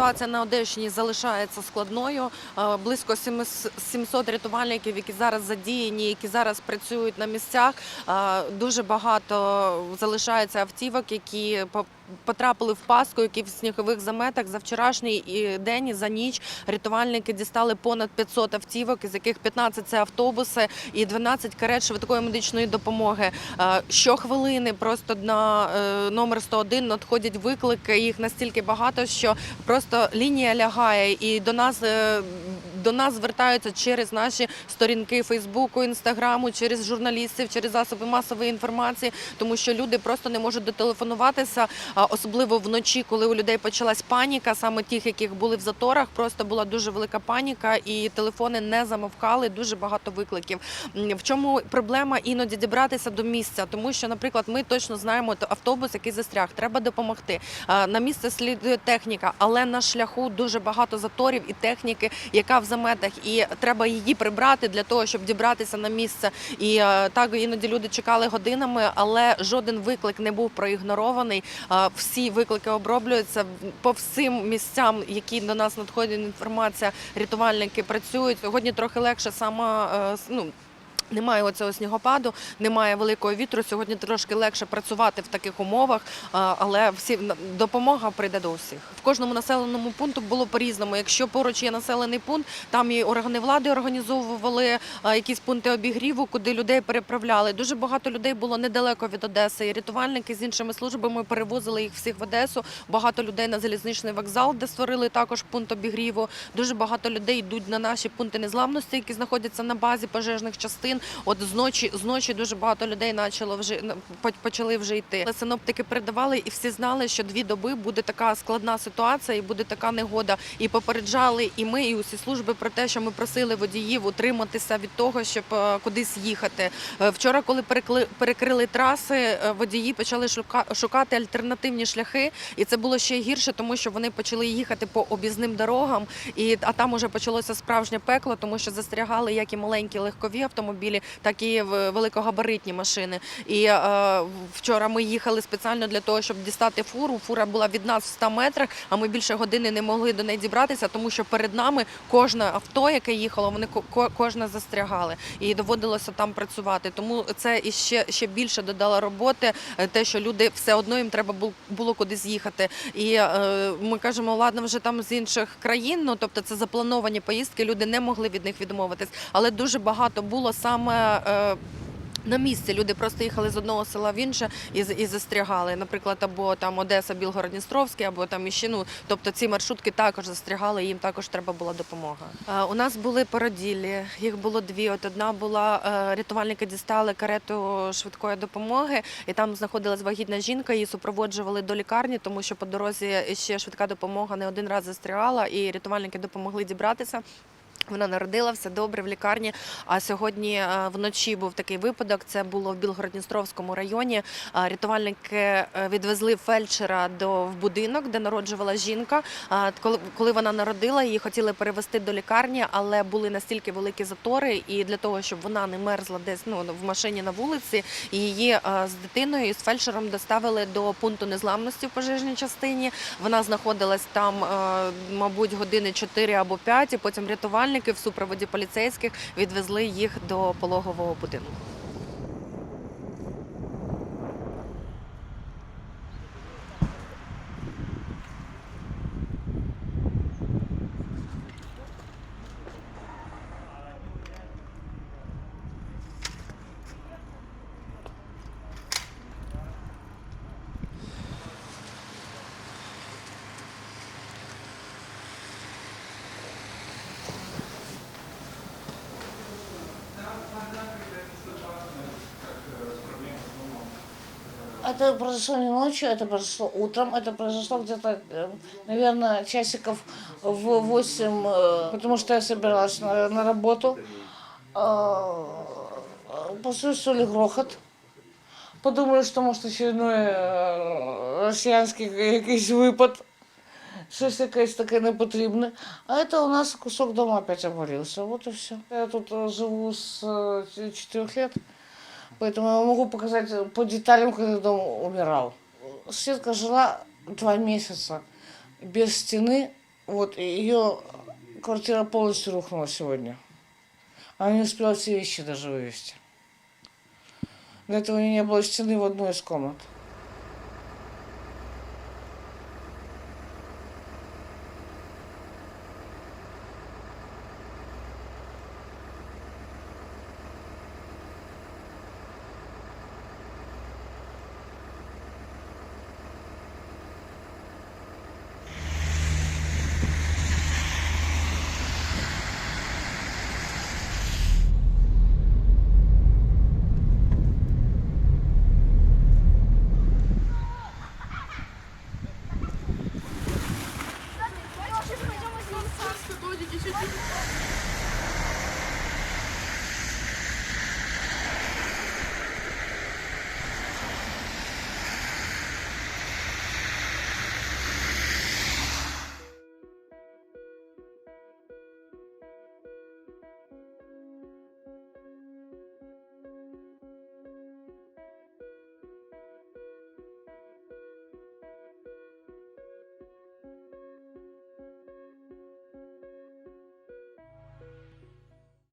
Ситуація на Одещині залишається складною. Е, Близько 700 рятувальників, які зараз задіяні, які зараз працюють на місцях. Е, Дуже багато залишається автівок, які потрапили в пастку, які в снігових заметах за вчорашній день і за ніч рятувальники дістали понад 500 автівок, із яких 15 – це автобуси і 12 карет швидкої медичної допомоги. Е, Щохвилини просто на е, номер 101 надходять виклики. Їх настільки багато, що просто лінія лягає, і до нас е, до нас звертаються через наші сторінки Фейсбуку, Інстаграму, через журналістів, через засоби масової інформації, тому що люди просто не можуть дотелефонуватися, особливо вночі, коли у людей почалась паніка, саме тих, яких були в заторах, просто була дуже велика паніка, і телефони не замовкали. Дуже багато викликів. В чому проблема іноді дібратися до місця? Тому що, наприклад, ми точно знаємо то автобус, який застряг, треба допомогти. Е, На місце слідує техніка, але на шляху дуже багато заторів і техніки, яка в заметах, і треба її прибрати для того, щоб дібратися на місце. І е, так іноді люди чекали годинами, але жоден виклик не був проігнорований. Е, Всі виклики оброблюються по всім місцям, які до нас надходять. інформація. Рятувальники працюють сьогодні. Трохи легше саме е, ну. Немає оцього снігопаду, немає великого вітру. Сьогодні трошки легше працювати в таких умовах, але всі допомога прийде до усіх. В кожному населеному пункту було по-різному. Якщо поруч є населений пункт, там і органи влади організовували якісь пункти обігріву, куди людей переправляли. Дуже багато людей було недалеко від Одеси. І рятувальники з іншими службами перевозили їх всіх в Одесу. Багато людей на залізничний вокзал, де створили також пункт обігріву. Дуже багато людей йдуть на наші пункти незламності, які знаходяться на базі пожежних частин. От зночі зночі дуже багато людей почало вже почали вже йти. Але Синоптики передавали, і всі знали, що дві доби буде така складна ситуація, і буде така негода. І попереджали і ми, і усі служби про те, що ми просили водіїв утриматися від того, щоб е, кудись їхати. Е, Вчора, коли перекрили траси, е, водії почали шукати альтернативні шляхи, і це було ще гірше, тому що вони почали їхати по об'їзним дорогам, і а там уже почалося справжнє пекло, тому що застрягали як і маленькі легкові автомобілі, так і великогабаритні машини. І е, вчора ми їхали спеціально для того, щоб дістати фуру. Фура була від нас в 100 метрах, а ми більше години не могли до неї дібратися, тому що перед нами кожне авто, яке їхало, вони ко- ко- кожне застрягали, і доводилося там працювати. Тому це іще ще більше додало роботи, е, те, що люди все одно їм треба було кудись їхати. І е, ми кажемо, ладно, вже там з інших країн. Ну тобто це заплановані поїздки. Люди не могли від них відмовитись, але дуже багато було саме. Е, на місці люди просто їхали з одного села в інше і, і застрягали. Наприклад, або там Одеса, Білгород-Дністровський, або там іще. Ну тобто ці маршрутки також застрягали, їм також треба була допомога. Е, у нас були породілі, їх було дві. От одна була е, рятувальники дістали карету швидкої допомоги, і там знаходилась вагітна жінка. Її супроводжували до лікарні, тому що по дорозі ще швидка допомога не один раз застрягала, і рятувальники допомогли дібратися. Вона народила все добре в лікарні. А сьогодні е, вночі був такий випадок. Це було в Білгород-Дністровському районі. Е, Рятувальники е, відвезли фельдшера до в будинок, де народжувала жінка. Коли, вона народила, її хотіли перевезти до лікарні, але були настільки великі затори, і для того, щоб вона не мерзла десь ну в машині на вулиці, її з дитиною і з фельдшером доставили до пункту незламності в пожежній частині. Вона знаходилась там, мабуть, години 4 або 5, і потім рятувальники в супроводі поліцейських відвезли їх до пологового будинку. Это произошло не ночью, это произошло утром, это произошло где-то, э, наверное, часиков в 8, э, потому что я собиралась на, на работу. Э, Послушали грохот. Подумали, що може очередной е, росіянський якийсь випад. Щось якесь таке непотрібне. А це у нас кусок дома опять обвалився. Вот и все. Я тут живу с 4 лет. Поэтому я могу показать по деталям, когда дом умирал. Светка жила два месяца без стены, Вот ее квартира полностью рухнула сегодня. Она не успела все вещи даже вывести. До этого у нее не было стены в одной из комнат.